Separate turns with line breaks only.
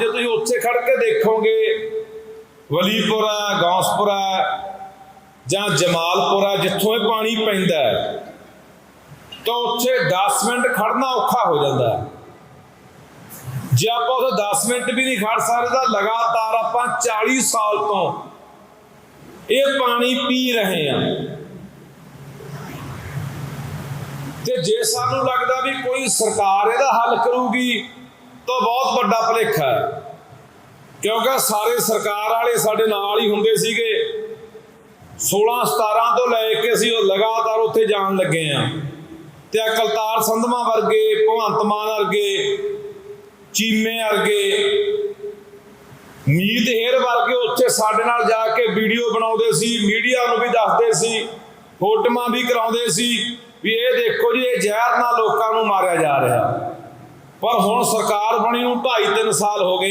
ਜੇ ਤੁਸੀਂ ਉੱਥੇ ਖੜ ਕੇ ਦੇਖੋਗੇ ਵਲੀਪੁਰਾ, ਗੌਸਪੁਰਾ ਜਾਂ ਜਮਾਲਪੁਰਾ, ਜਿੱਥੋਂ ਇਹ ਪਾਣੀ ਪੈਂਦਾ ਹੈ, ਤਾਂ ਉੱਥੇ 10 ਮਿੰਟ ਖੜਨਾ ਔਖਾ ਹੋ ਜਾਂਦਾ ਹੈ। ਜੇ ਆਪਾਂ ਉੱਥੇ 10 ਮਿੰਟ ਵੀ ਨਹੀਂ ਖੜ ਸਕਦੇ, ਤਾਂ ਲਗਾਤਾਰ ਆਪਾਂ 40 ਸਾਲ ਤੋਂ ਇਹ ਪਾਣੀ ਪੀ ਰਹੇ ਹਾਂ। ਤੇ ਜੇ ਸਾਨੂੰ ਲੱਗਦਾ ਵੀ ਕੋਈ ਸਰਕਾਰ ਇਹਦਾ ਹੱਲ ਕਰੂਗੀ ਵੱਡਾ ਭੁਲੇਖਾ ਹੈ। ਕਿਉਂਕਿ ਸਾਰੇ ਸਰਕਾਰ ਵਾਲੇ ਸਾਡੇ ਨਾਲ ਹੀ ਹੁੰਦੇ ਸੀਗੇ। 16 17 ਤੋਂ ਲੈ ਕੇ ਅਸੀਂ ਉਹ ਲਗਾਤਾਰ ਉੱਥੇ ਜਾਣ ਲੱਗੇ ਆ ਤੇ ਅਕਲਤਾਰ ਸੰਧਮਾ ਵਰਗੇ, ਭਗਵੰਤ ਮਾਨ ਵਰਗੇ, ਚੀਮੇ ਵਰਗੇ, ਮੀਤ ਹੇਰ ਵਰਗੇ ਉੱਥੇ ਸਾਡੇ ਨਾਲ ਜਾ ਕੇ ਵੀਡੀਓ ਬਣਾਉਂਦੇ ਸੀ, ਮੀਡੀਆ ਨੂੰ ਵੀ ਦੱਸਦੇ ਸੀ, ਫੋਟੋਆਂ ਵੀ ਕਰਾਉਂਦੇ ਸੀ ਵੀ ਇਹ ਦੇਖੋ ਜੀ, ਇਹ ਜ਼ਹਿਰ ਨਾਲ ਲੋਕਾਂ ਨੂੰ ਮਾਰਿਆ ਜਾ ਰਿਹਾ। ਪਰ ਹੁਣ ਸਰਕਾਰ ਬਣੀ ਨੂੰ 2.5 3 ਸਾਲ ਹੋ ਗਏ।